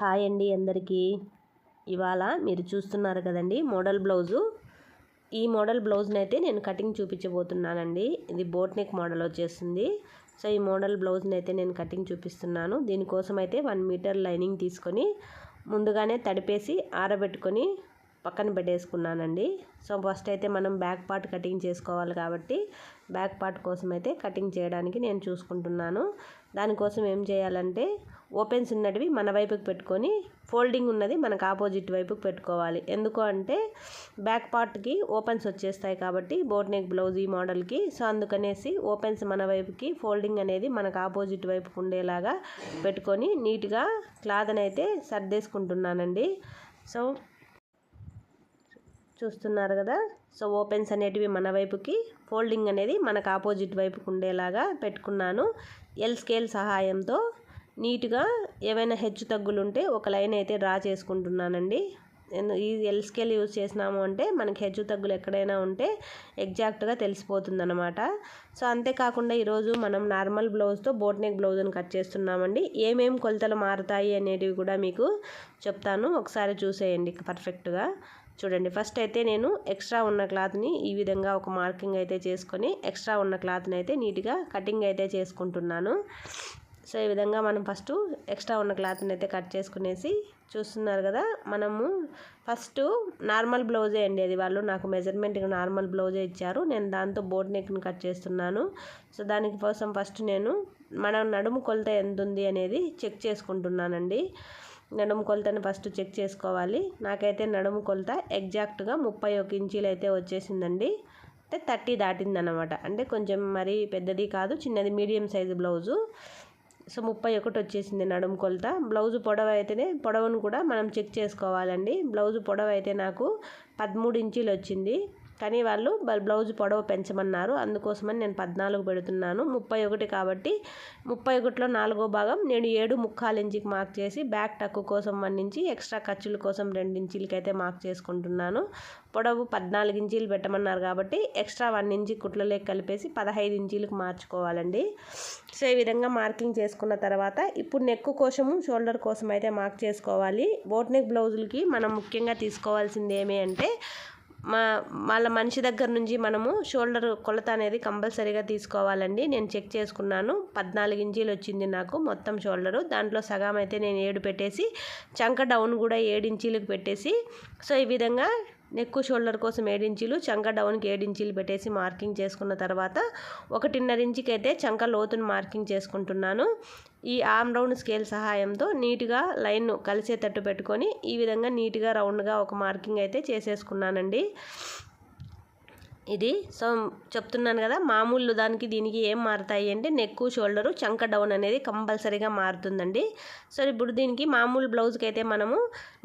Hi అండి అందరికీ. ఇవాళ మీరు చూస్తున్నారు కదండి మోడల్ బ్లౌజు. ఈ మోడల్ బ్లౌజ్ని అయితే నేను కటింగ్ చూపించబోతున్నానండి. ఇది బోట్ నెక్ మోడల్ వచ్చేస్తుంది సో ఈ మోడల్ బ్లౌజ్ని అయితే నేను కటింగ్ చూపిస్తున్నాను. దీనికోసం అయితే వన్ మీటర్ లైనింగ్ తీసుకొని ముందుగానే తడిపేసి ఆరబెట్టుకొని పక్కన పెట్టేసుకున్నానండి. సో ఫస్ట్ అయితే మనం బ్యాక్ పార్ట్ కటింగ్ చేసుకోవాలి కాబట్టి బ్యాక్ పార్ట్ కోసం అయితే కటింగ్ చేయడానికి నేను చూసుకుంటున్నాను. దానికోసం ఏం చేయాలంటే ఓపెన్స్ ఉన్నటివి మన వైపుకి పెట్టుకొని ఫోల్డింగ్ ఉన్నది మనకు ఆపోజిట్ వైపుకి పెట్టుకోవాలి. ఎందుకు అంటే బ్యాక్ పార్ట్కి ఓపెన్స్ వచ్చేస్తాయి కాబట్టి బోట్ నెక్ బ్లౌజ్ ఈ మోడల్కి. సో అందుకనేసి ఓపెన్స్ మన వైపుకి ఫోల్డింగ్ అనేది మనకు ఆపోజిట్ వైపుకి ఉండేలాగా పెట్టుకొని నీట్గా క్లాత్ అయితే సర్దేసుకుంటున్నానండి. సో చూస్తున్నారు కదా? సో ఓపెన్స్ అనేటివి మన వైపుకి ఫోల్డింగ్ అనేది మనకు ఆపోజిట్ వైపుకు ఉండేలాగా పెట్టుకున్నాను. ఎల్ స్కేల్ సహాయంతో నీట్గా ఏవైనా హెచ్చు తగ్గులుంటే ఒక లైన్ అయితే డ్రా చేసుకుంటున్నానండి. ఈ ఎల్ స్కేల్ యూజ్ చేసినాము అంటే మనకి హెచ్చు తగ్గులు ఎక్కడైనా ఉంటే ఎగ్జాక్ట్గా తెలిసిపోతుంది అనమాట సో అంతేకాకుండా ఈరోజు మనం నార్మల్ బ్లౌజ్తో బోట్ నెక్ బ్లౌజ్ని కట్ చేస్తున్నామండి. ఏమేమి కొలతలు మారుతాయి అనేటివి కూడా మీకు చెప్తాను. ఒకసారి చూసేయండి పర్ఫెక్ట్గా. చూడండి ఫస్ట్ అయితే నేను ఎక్స్ట్రా ఉన్న క్లాత్ని ఈ విధంగా ఒక మార్కింగ్ అయితే చేసుకొని ఎక్స్ట్రా ఉన్న క్లాత్ని అయితే నీట్గా కటింగ్ అయితే చేసుకుంటున్నాను. సో ఈ విధంగా మనం ఫస్ట్ ఎక్స్ట్రా ఉన్న క్లాత్ని అయితే కట్ చేసుకునేసి చూస్తున్నారు కదా మనము ఫస్ట్ నార్మల్ బ్లౌజే అండి అది వాళ్ళు నాకు మెజర్మెంట్ నార్మల్ బ్లౌజే ఇచ్చారు. నేను దాంతో బోట్ నెక్ని కట్ చేస్తున్నాను. సో దానికోసం ఫస్ట్ నేను మన నడుము కొలత ఎంత ఉంది అనేది చెక్ చేసుకుంటున్నానండి. నడుము కొలతని ఫస్ట్ చెక్ చేసుకోవాలి. నాకైతే నడుము కొలత ఎగ్జాక్ట్గా ముప్పై ఒక ఇంచీలు అయితే వచ్చేసిందండి. అంటే థర్టీ దాటిందనమాట అంటే కొంచెం మరీ పెద్దది కాదు చిన్నది మీడియం సైజు బ్లౌజు. సో ముప్పై ఒకటి వచ్చేసింది నడుము కొలత. బ్లౌజు పొడవ అయితేనే పొడవును కూడా మనం చెక్ చేసుకోవాలండి. బ్లౌజ్ పొడవ అయితే నాకు పదమూడు ఇంచీలు వచ్చింది. కానీ వాళ్ళు బ్లౌజ్ పొడవు పెంచమన్నారు. అందుకోసమని నేను పద్నాలుగు పెడుతున్నాను. ముప్పై ఒకటి కాబట్టి ముప్పై ఒకటిలో నాలుగో భాగం నేను ఏడు ముక్కాలు ఇంచికి మార్క్ చేసి బ్యాక్ టక్కు కోసం వన్ ఇంచి ఎక్స్ట్రా ఖర్చుల కోసం రెండు ఇంచీలకి అయితే మార్క్ చేసుకుంటున్నాను. పొడవు పద్నాలుగు ఇంచీలు పెట్టమన్నారు కాబట్టి ఎక్స్ట్రా వన్ ఇంచి కుట్లలోకి కలిపేసి పదహైదు ఇంచీలకు మార్చుకోవాలండి. సో ఈ విధంగా మార్కింగ్ చేసుకున్న తర్వాత ఇప్పుడు నెక్ కోసము షోల్డర్ కోసం అయితే మార్క్ చేసుకోవాలి. బోట్ నెక్ బ్లౌజులకి మనం ముఖ్యంగా తీసుకోవాల్సింది ఏమి అంటే మా వాళ్ళ మనిషి దగ్గర నుంచి మనము షోల్డర్ కొలత అనేది కంపల్సరీగా తీసుకోవాలండి. నేను చెక్ చేసుకున్నాను. పద్నాలుగు ఇంచీలు వచ్చింది నాకు మొత్తం షోల్డరు. దాంట్లో సగం అయితే నేను ఏడు పెట్టేసి చంక డౌన్ కూడా ఏడు ఇంచీలకు పెట్టేసి సో ఈ విధంగా నెక్ షోల్డర్ కోసం ఏడించీలు చంక డౌన్కి ఏడించీలు పెట్టేసి మార్కింగ్ చేసుకున్న తర్వాత ఒకటిన్నర ఇంచుకి అయితే చంక లోతును మార్కింగ్ చేసుకుంటున్నాను. ఈ ఆమ్ రౌండ్ స్కేల్ సహాయంతో నీట్గా లైన్ కలిసేటట్టు పెట్టుకొని ఈ విధంగా నీట్గా రౌండ్గా ఒక మార్కింగ్ అయితే చేసేసుకున్నానండి. ఇది. సో చెప్తున్నాను కదా మామూలు దానికి దీనికి ఏం మారుతాయి అంటే నెక్ షోల్డరు చంక డౌన్ అనేది కంపల్సరీగా మారుతుందండి. సో ఇప్పుడు దీనికి మామూలు బ్లౌజ్కి అయితే మనము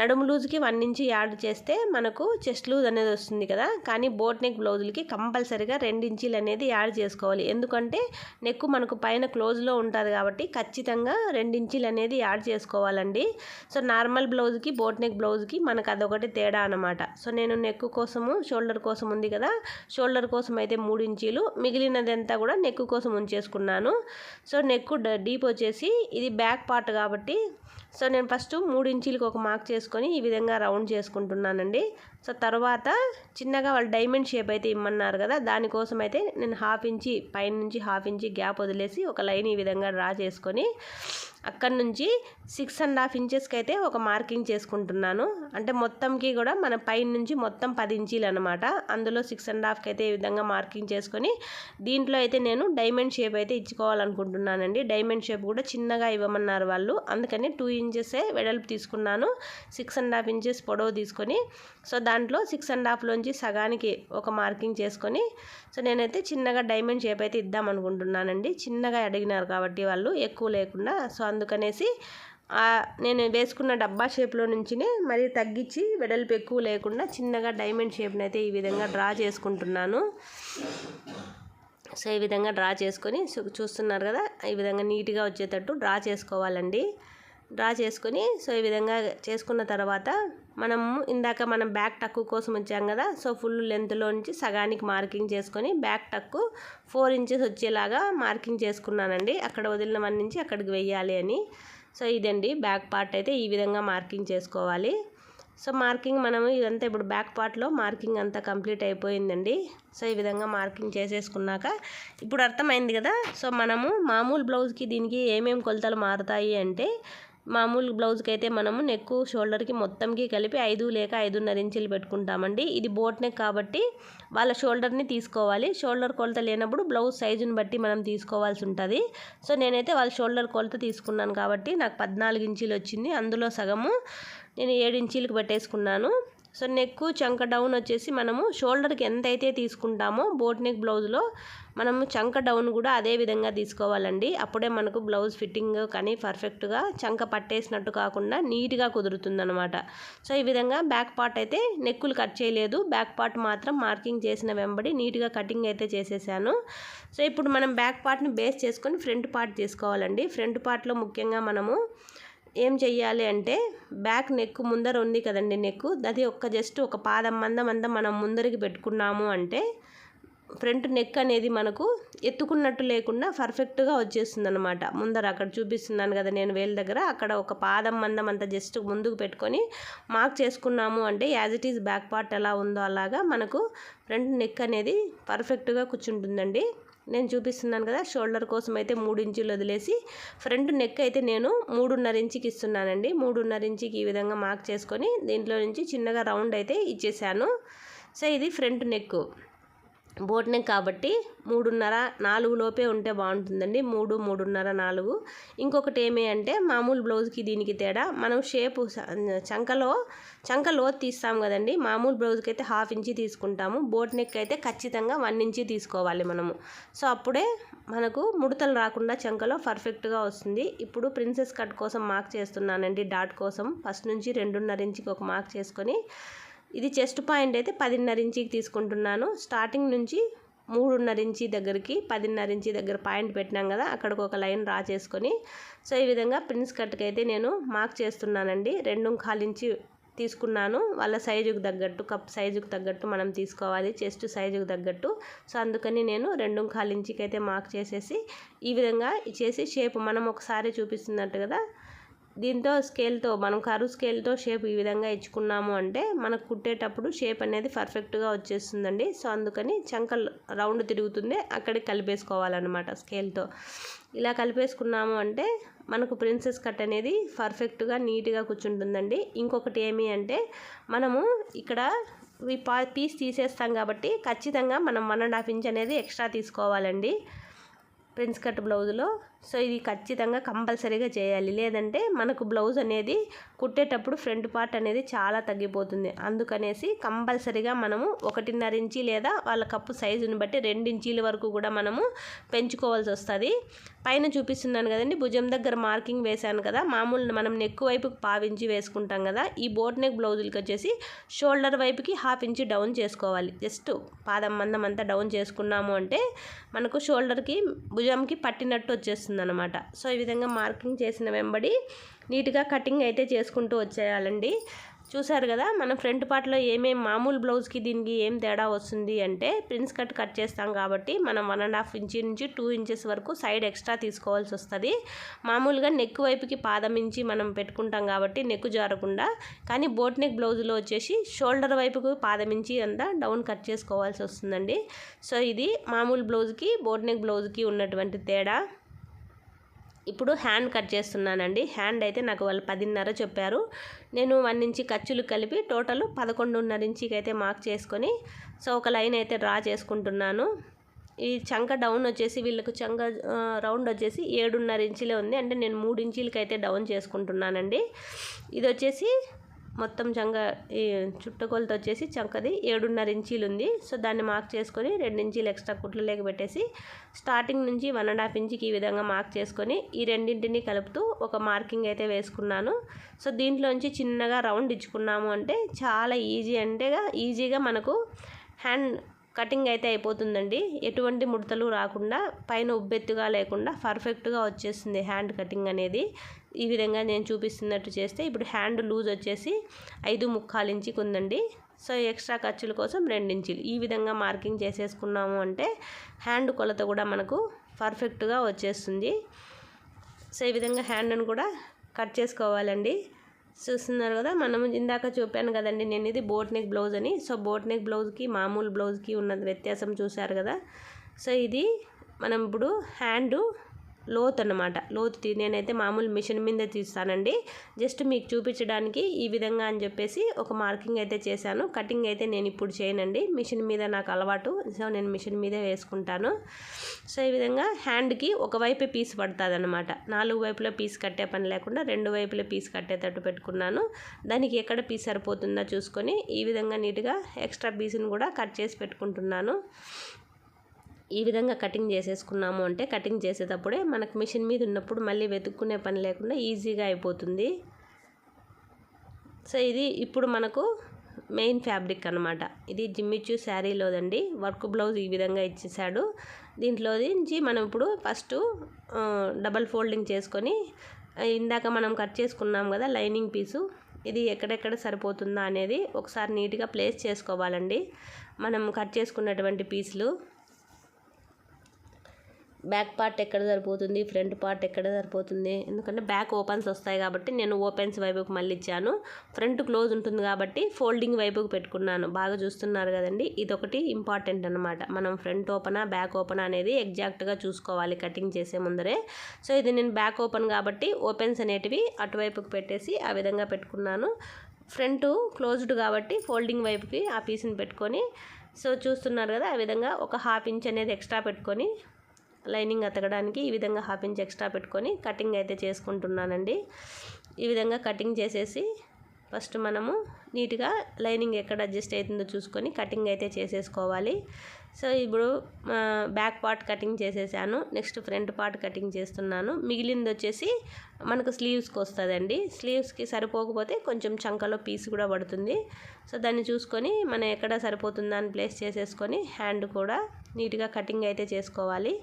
నడుము లూజ్కి వన్ ఇంచి యాడ్ చేస్తే మనకు చెస్ట్ లూజ్ అనేది వస్తుంది కదా. కానీ బోట్ నెక్ బ్లౌజులకి కంపల్సరీగా రెండు ఇంచీలు అనేది యాడ్ చేసుకోవాలి. ఎందుకంటే నెక్ మనకు పైన క్లోజ్లో ఉంటుంది కాబట్టి ఖచ్చితంగా రెండు ఇంచీలు అనేది యాడ్ చేసుకోవాలండి. సో నార్మల్ బ్లౌజ్కి బోట్ నెక్ బ్లౌజ్కి మనకు అదొకటి తేడా అనమాట సో నేను నెక్ కోసము షోల్డర్ కోసం ఉంది కదా షోల్డర్ కోసం అయితే మూడు ఇంచీలు మిగిలినదంతా కూడా నెక్ కోసం ఉంచేసుకున్నాను. సో నెక్ డీప్ వచ్చేసి ఇది బ్యాక్ పార్ట్ కాబట్టి సో నేను ఫస్ట్ మూడు ఇంచీలకు ఒక మార్క్ చేసుకొని ఈ విధంగా రౌండ్ చేసుకుంటున్నానండి. సో తర్వాత చిన్నగా వాళ్ళు డైమండ్ షేప్ అయితే ఇమ్మన్నారు కదా దానికోసం అయితే నేను హాఫ్ ఇంచి పైన నుంచి హాఫ్ ఇంచి గ్యాప్ వదిలేసి ఒక లైన్ ఈ విధంగా డ్రా చేసుకొని అక్కడి నుంచి సిక్స్ అండ్ హాఫ్ ఇంచెస్కి అయితే ఒక మార్కింగ్ చేసుకుంటున్నాను. అంటే మొత్తంకి కూడా మన పైన నుంచి మొత్తం పది ఇంచీలు అనమాట అందులో సిక్స్ అండ్ హాఫ్కి అయితే ఈ విధంగా మార్కింగ్ చేసుకొని దీంట్లో అయితే నేను డైమండ్ షేప్ అయితే ఇచ్చుకోవాలనుకుంటున్నానండి. డైమండ్ షేప్ కూడా చిన్నగా ఇవ్వమన్నారు వాళ్ళు. అందుకని టూ ఇంచెసే వెడల్పు తీసుకున్నాను. సిక్స్ అండ్ హాఫ్ ఇంచెస్ పొడవు తీసుకొని సో దాంట్లో సిక్స్ అండ్ హాఫ్లోంచి సగానికి ఒక మార్కింగ్ చేసుకొని సో నేనైతే చిన్నగా డైమండ్ షేప్ అయితే ఇద్దాం అనుకుంటున్నానండి చిన్నగా అడిగినారు కాబట్టి వాళ్ళు ఎక్కువ లేకుండా. సో అందుకనేసి నేను వేసుకున్న డబ్బా షేప్లో నుంచినే మరీ తగ్గించి వెడల్పు ఎక్కువ లేకుండా చిన్నగా డైమండ్ షేప్ని అయితే ఈ విధంగా డ్రా చేసుకుంటున్నాను. సో ఈ విధంగా డ్రా చేసుకొని చూస్తున్నారు కదా ఈ విధంగా నీట్గా వచ్చేటట్టు డ్రా చేసుకోవాలండి. డ్రా చేసుకొని సో ఈ విధంగా చేసుకున్న తర్వాత మనము ఇందాక మనం బ్యాక్ టక్కు కోసం వచ్చాం కదా సో ఫుల్ లెంత్లో నుంచి సగానికి మార్కింగ్ చేసుకొని బ్యాక్ టక్కు ఫోర్ ఇంచెస్ వచ్చేలాగా మార్కింగ్ చేసుకున్నానండి. అక్కడ వదిలిన వన్ నుంచి అక్కడికి వెయ్యాలి అని. సో ఇదండి బ్యాక్ పార్ట్ అయితే ఈ విధంగా మార్కింగ్ చేసుకోవాలి. సో మార్కింగ్ మనము ఇదంతా ఇప్పుడు బ్యాక్ పార్ట్లో మార్కింగ్ అంతా కంప్లీట్ అయిపోయిందండి. సో ఈ విధంగా మార్కింగ్ చేసేసుకున్నాక ఇప్పుడు అర్థమైంది కదా సో మనము మామూలు బ్లౌజ్కి దీనికి ఏమేమి కొలతలు మారుతాయి అంటే మామూలు బ్లౌజ్కి అయితే మనము నెక్ షోల్డర్కి మొత్తంకి కలిపి ఐదు లేక ఐదున్నర ఇంచులు పెట్టుకుంటామండి. ఇది బోట్ నెక్ కాబట్టి వాళ్ళ షోల్డర్ని తీసుకోవాలి. షోల్డర్ కొలత లేనప్పుడు బ్లౌజ్ సైజుని బట్టి మనం తీసుకోవాల్సి ఉంటుంది. సో నేనైతే వాళ్ళ షోల్డర్ కొలత తీసుకున్నాను కాబట్టి నాకు పద్నాలుగు ఇంచులు వచ్చింది. అందులో సగము నేను ఏడు ఇంచీలకు పెట్టేసుకున్నాను. సో నెక్ చంక డౌన్ వచ్చేసి మనము షోల్డర్కి ఎంత అయితే తీసుకుంటామో బోట్ నెక్ బ్లౌజ్లో మనము చంక డౌన్ కూడా అదే విధంగా తీసుకోవాలండి. అప్పుడే మనకు బ్లౌజ్ ఫిట్టింగ్ కానీ పర్ఫెక్ట్గా చంక పట్టేసినట్టు కాకుండా నీట్గా కుదురుతుందనమాట సో ఈ విధంగా బ్యాక్ పార్ట్ అయితే నెక్కులు కట్ చేయలేదు. బ్యాక్ పార్ట్ మాత్రం మార్కింగ్ చేసిన వెంబడి నీట్గా కటింగ్ అయితే చేసేసాను. సో ఇప్పుడు మనం బ్యాక్ పార్ట్ని బేస్ చేసుకొని ఫ్రంట్ పార్ట్ తీసుకోవాలండి. ఫ్రంట్ పార్ట్లో ముఖ్యంగా మనము ఏం చెయ్యాలి అంటే బ్యాక్ నెక్ ముందర ఉంది కదండి నెక్ అది ఒక్క జస్ట్ ఒక పాదం మందం అంతా మనం ముందరికి పెట్టుకున్నాము అంటే ఫ్రంట్ నెక్ అనేది మనకు ఎత్తుకున్నట్టు లేకుండా పర్ఫెక్ట్గా వచ్చేస్తుంది అనమాట ముందర అక్కడ చూపిస్తున్నాను కదా నేను వేలు దగ్గర అక్కడ ఒక పాదం మందం అంతా జస్ట్ ముందుకు పెట్టుకొని మార్క్ చేసుకున్నాము అంటే as it is back part ఎలా ఉందో అలాగా మనకు ఫ్రంట్ నెక్ అనేది పర్ఫెక్ట్గా కూర్చుంటుందండి. నేను చూపిస్తున్నాను కదా షోల్డర్ కోసం అయితే మూడు ఇంచులు వదిలేసి ఫ్రంట్ నెక్ అయితే నేను మూడున్నర ఇంచుకి ఇస్తున్నానండి. మూడున్నర ఇంచుకి ఈ విధంగా మార్క్ చేసుకొని దీంట్లో నుంచి చిన్నగా రౌండ్ అయితే ఇచ్చేసాను. సో ఇది ఫ్రంట్ నెక్ బోట్ నెక్ కాబట్టి మూడున్నర నాలుగు లోపే ఉంటే బాగుంటుందండి. మూడు మూడున్నర నాలుగు. ఇంకొకటి ఏమి అంటే మామూలు బ్లౌజ్కి దీనికి తేడా మనం షేపు చంకలో చంక లోతు తీస్తాం కదండి. మామూలు బ్లౌజ్కి అయితే హాఫ్ ఇంచి తీసుకుంటాము. బోట్ నెక్ అయితే ఖచ్చితంగా వన్ ఇంచి తీసుకోవాలి మనము. సో అప్పుడే మనకు ముడతలు రాకుండా చంకలో పర్ఫెక్ట్గా వస్తుంది. ఇప్పుడు ప్రిన్సెస్ కట్ కోసం మార్క్ చేస్తున్నానండి. డాట్ కోసం. ఫస్ట్ నుంచి రెండున్నర ఇంచుకి ఒక మార్క్ చేసుకొని ఇది చెస్ట్ పాయింట్ అయితే పదిన్నర ఇంచికి తీసుకుంటున్నాను. స్టార్టింగ్ నుంచి మూడున్నర ఇంచి దగ్గరికి పదిన్నర ఇంచి దగ్గర పాయింట్ పెట్టినాం కదా అక్కడికి ఒక లైన్ రా చేసుకొని. సో ఈ విధంగా ప్రిన్స్ కట్కి అయితే నేను మార్క్ చేస్తున్నానండి. రెండు ఇంచి తీసుకున్నాను. వాళ్ళ సైజుకు తగ్గట్టు కప్ సైజుకు తగ్గట్టు మనం తీసుకోవాలి చెస్ట్ సైజుకు తగ్గట్టు. సో అందుకని నేను రెండు ఇంచికి అయితే మార్క్ చేసేసి ఈ విధంగా చేసి షేప్ మనం ఒకసారి చూపిస్తున్నట్టు కదా దీంతో స్కేల్తో మనం కరు స్కేల్తో షేప్ ఈ విధంగా ఇచ్చుకున్నాము అంటే మనకు కుట్టేటప్పుడు షేప్ అనేది పర్ఫెక్ట్గా వచ్చేస్తుందండి. సో అందుకని చంక రౌండ్ తిరుగుతుంది అక్కడికి కలిపేసుకోవాలన్నమాట స్కేల్తో. ఇలా కలిపేసుకున్నాము అంటే మనకు ప్రిన్సెస్ కట్ అనేది పర్ఫెక్ట్గా నీట్గా కూర్చుంటుందండి. ఇంకొకటి ఏమి అంటే మనము ఇక్కడ ఈ పా పీస్ తీసేస్తాం కాబట్టి ఖచ్చితంగా మనం వన్ అండ్ హాఫ్ ఇంచ్ అనేది ఎక్స్ట్రా తీసుకోవాలండి. ప్రిన్స్ కట్ బ్లౌజ్లో సో ఇది ఖచ్చితంగా కంపల్సరీగా చేయాలి. లేదంటే మనకు బ్లౌజ్ అనేది కుట్టేటప్పుడు ఫ్రంట్ పార్ట్ అనేది చాలా తగ్గిపోతుంది. అందుకనేసి కంపల్సరీగా మనము ఒకటిన్నర ఇంచి లేదా వాళ్ళ కప్పు సైజుని బట్టి రెండు ఇంచీల వరకు కూడా మనము పెంచుకోవాల్సి వస్తుంది. పైన చూపిస్తున్నాను కదండి భుజం దగ్గర మార్కింగ్ వేశాను కదా మామూలు మనం నెక్ వైపుకి పావించి వేసుకుంటాం కదా ఈ బోట్ నెక్ బ్లౌజులకి వచ్చేసి షోల్డర్ వైపుకి హాఫ్ ఇంచి డౌన్ చేసుకోవాలి. జస్ట్ పాదం మందం అంతా డౌన్ చేసుకున్నాము అంటే మనకు షోల్డర్కి భుజంకి పట్టినట్టు వచ్చేస్తుంది. వస్తుందన్నమాట సో ఈ విధంగా మార్కింగ్ చేసిన వెంబడి నీట్గా కటింగ్ అయితే చేసుకుంటూ వచ్చేయాలండి. చూసారు కదా మనం ఫ్రంట్ పార్ట్లో ఏమేమి మామూలు బ్లౌజ్కి దీనికి ఏం తేడా వస్తుంది అంటే ప్రిన్స్ కట్ కట్ చేస్తాం కాబట్టి మనం వన్ అండ్ హాఫ్ ఇంచి నుంచి టూ ఇంచెస్ వరకు సైడ్ ఎక్స్ట్రా తీసుకోవాల్సి వస్తుంది. మామూలుగా నెక్ వైపుకి పాదం ఇంచి మనం పెట్టుకుంటాం కాబట్టి నెక్ జారకుండా కానీ బోట్ నెక్ బ్లౌజ్లో వచ్చేసి షోల్డర్ వైపుకు పాదం ఇంచి అంతా డౌన్ కట్ చేసుకోవాల్సి వస్తుందండి. సో ఇది మామూలు బ్లౌజ్కి బోట్ నెక్ బ్లౌజ్కి ఉన్నటువంటి తేడా. ఇప్పుడు హ్యాండ్ కట్ చేస్తున్నానండి. హ్యాండ్ అయితే నాకు వాళ్ళు పదిన్నర చెప్పారు. నేను వన్ ఇంచి ఖర్చులు కలిపి టోటల్ పదకొండున్నర ఇంచికి అయితే మార్క్ చేసుకొని సో ఒక లైన్ అయితే డ్రా చేసుకుంటున్నాను. ఈ చంక డౌన్ వచ్చేసి వీళ్ళకు చంక రౌండ్ వచ్చేసి ఏడున్నర ఇంచులే ఉంది. అంటే నేను మూడు ఇంచీలకి అయితే డౌన్ చేసుకుంటున్నానండి. ఇది వచ్చేసి మొత్తం చంక ఈ వచ్చేసి చంకది ఏడున్నర ఇంచీలు ఉంది సో దాన్ని మార్క్ చేసుకొని రెండు ఇంచీలు ఎక్స్ట్రా కుట్లు లేక పెట్టేసి స్టార్టింగ్ నుంచి వన్ అండ్ హాఫ్ ఇంచుకి ఈ విధంగా మార్క్ చేసుకొని ఈ రెండింటిని కలుపుతూ ఒక మార్కింగ్ అయితే వేసుకున్నాను. సో దీంట్లోంచి చిన్నగా రౌండ్ ఇచ్చుకున్నాము అంటే చాలా ఈజీ అంటే ఈజీగా మనకు హ్యాండ్ కటింగ్ అయితే అయిపోతుందండి. ఎటువంటి ముడతలు రాకుండా పైన ఉబ్బెత్తుగా లేకుండా పర్ఫెక్ట్గా వచ్చేస్తుంది హ్యాండ్ కటింగ్ అనేది. ఈ విధంగా నేను చూపిస్తున్నట్టు చేస్తే ఇప్పుడు హ్యాండ్ లూజ్ వచ్చేసి ఐదు ముక్కాలు ఇంచుకి ఉందండి. సో ఎక్స్ట్రా ఖర్చుల కోసం రెండించులు ఈ విధంగా మార్కింగ్ చేసేసుకున్నాము అంటే హ్యాండ్ కొలత కూడా మనకు పర్ఫెక్ట్గా వచ్చేస్తుంది. సో ఈ విధంగా హ్యాండ్ను కూడా కట్ చేసుకోవాలండి. చూస్తున్నారు కదా మనం ఇందాక చూపాను కదండి నేను ఇది బోట్ నెక్ బ్లౌజ్ అని. సో బోట్ నెక్ బ్లౌజ్కి మామూలు బ్లౌజ్కి ఉన్న వ్యత్యాసం చూశారు కదా. సో ఇది మనం ఇప్పుడు హ్యాండ్ లోత్ అనమాట లోతు తీ నేనైతే మామూలు మిషన్ మీద తీస్తానండి. జస్ట్ మీకు చూపించడానికి ఈ విధంగా అని చెప్పేసి ఒక మార్కింగ్ అయితే చేశాను. కటింగ్ అయితే నేను ఇప్పుడు చేయనండి. మిషన్ మీద నాకు అలవాటు. సో నేను మిషన్ మీదే వేసుకుంటాను. సో ఈ విధంగా హ్యాండ్కి ఒకవైపే పీస్ పడుతుంది అనమాట నాలుగు వైపుల పీస్ కట్టే పని లేకుండా రెండు వైపుల పీస్ కట్టేటట్టు పెట్టుకున్నాను. దానికి ఎక్కడ పీస్ సరిపోతుందో చూసుకొని ఈ విధంగా నీట్గా ఎక్స్ట్రా పీస్ని కూడా కట్ చేసి పెట్టుకుంటున్నాను. ఈ విధంగా కటింగ్ చేసేసుకున్నాము అంటే కటింగ్ చేసేటప్పుడే మనకు మిషన్ మీద ఉన్నప్పుడు మళ్ళీ వెతుక్కునే పని లేకుండా ఈజీగా అయిపోతుంది. సో ఇది ఇప్పుడు మనకు మెయిన్ ఫ్యాబ్రిక్ అనమాట ఇది జిమ్మిచ్చు శారీలోదండి వర్క్ బ్లౌజ్ ఈ విధంగా ఇచ్చేసాడు దీంట్లో నుంచి మనం ఇప్పుడు ఫస్ట్ డబల్ ఫోల్డింగ్ చేసుకొని ఇందాక మనం కట్ చేసుకున్నాం కదా లైనింగ్ పీసు. ఇది ఎక్కడెక్కడ సరిపోతుందా అనేది ఒకసారి నీట్గా ప్లేస్ చేసుకోవాలండి. మనం కట్ చేసుకున్నటువంటి పీసులు. బ్యాక్ పార్ట్ ఎక్కడ సరిపోతుంది ఫ్రంట్ పార్ట్ ఎక్కడ సరిపోతుంది? ఎందుకంటే బ్యాక్ ఓపెన్స్ వస్తాయి కాబట్టి నేను ఓపెన్స్ వైపుకి మళ్ళీ ఇచ్చాను. ఫ్రంట్ క్లోజ్ ఉంటుంది కాబట్టి ఫోల్డింగ్ వైపుకి పెట్టుకున్నాను. బాగా చూస్తున్నారు కదండి? ఇదొకటి ఇంపార్టెంట్ అనమాట మనం ఫ్రంట్ ఓపెనా బ్యాక్ ఓపెన్ అనేది ఎగ్జాక్ట్గా చూసుకోవాలి కటింగ్ చేసే ముందరే. సో ఇది నేను బ్యాక్ ఓపెన్ కాబట్టి ఓపెన్స్ అనేటివి అటువైపుకి పెట్టేసి ఆ విధంగా పెట్టుకున్నాను. ఫ్రంట్ క్లోజ్డ్ కాబట్టి ఫోల్డింగ్ వైపుకి ఆ పీస్ని పెట్టుకొని సో చూస్తున్నారు కదా ఆ విధంగా ఒక హాఫ్ ఇంచ్ అనేది ఎక్స్ట్రా పెట్టుకొని లైనింగ్ అతకడానికి ఈ విధంగా హాఫ్ ఇంచ్ ఎక్స్ట్రా పెట్టుకొని కటింగ్ అయితే చేసుకుంటున్నానండి. ఈ విధంగా కటింగ్ చేసేసి ఫస్ట్ మనము నీట్గా లైనింగ్ ఎక్కడ అడ్జస్ట్ అవుతుందో చూసుకొని కటింగ్ అయితే చేసేసుకోవాలి. సో ఇప్పుడు బ్యాక్ పార్ట్ కటింగ్ చేసేసాను. నెక్స్ట్ ఫ్రంట్ పార్ట్ కటింగ్ చేస్తున్నాను. మిగిలింది వచ్చేసి మనకు స్లీవ్స్కి వస్తుందండి. స్లీవ్స్కి సరిపోకపోతే కొంచెం చంకలో పీస్ కూడా పడుతుంది. సో దాన్ని చూసుకొని మనం ఎక్కడ సరిపోతుందా అని ప్లేస్ చేసేసుకొని హ్యాండ్ కూడా నీట్గా కటింగ్ అయితే చేసుకోవాలి.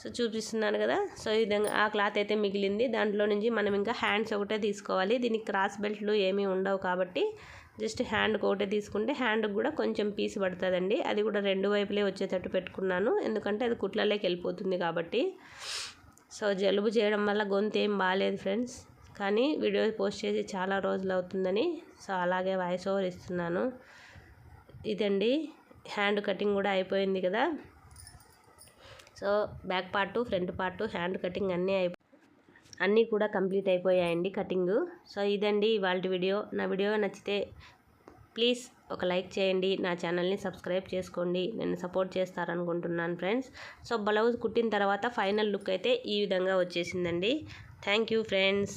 సో చూపిస్తున్నాను కదా. సో ఈ విధంగా ఆ క్లాత్ అయితే మిగిలింది. దాంట్లో నుంచి మనం ఇంకా హ్యాండ్స్ ఒకటే తీసుకోవాలి. దీనికి క్రాస్ బెల్ట్లు ఏమీ ఉండవు కాబట్టి జస్ట్ హ్యాండ్కి ఒకటే తీసుకుంటే హ్యాండ్కి కూడా కొంచెం పీస్ పడుతుందండి. అది కూడా రెండు వైపులే వచ్చేటట్టు పెట్టుకున్నాను. ఎందుకంటే అది కుట్లలోకి వెళ్ళిపోతుంది కాబట్టి. సో జలుబు చేయడం వల్ల గొంతు ఏం బాగాలేదు ఫ్రెండ్స్. కానీ వీడియో పోస్ట్ చేసి చాలా రోజులు అవుతుందని. సో అలాగే వాయిస్ ఓవర్ ఇస్తున్నాను. ఇదండి. హ్యాండ్ కటింగ్ కూడా అయిపోయింది కదా. So back part front part hand cutting అన్నీ అయిపో అన్నీ కూడా కంప్లీట్ అయిపోయాయండి కటింగ్. సో ఇదండి ఇవాళ వీడియో. నా వీడియో నచ్చితే ప్లీజ్ ఒక లైక్ చేయండి. నా ఛానల్ని సబ్స్క్రైబ్ చేసుకోండి. నేను సపోర్ట్ చేస్తారనుకుంటున్నాను ఫ్రెండ్స్. సో బ్లౌజ్ కుట్టిన తర్వాత ఫైనల్ లుక్ అయితే ఈ విధంగా వచ్చేసిందండి. Thank you friends.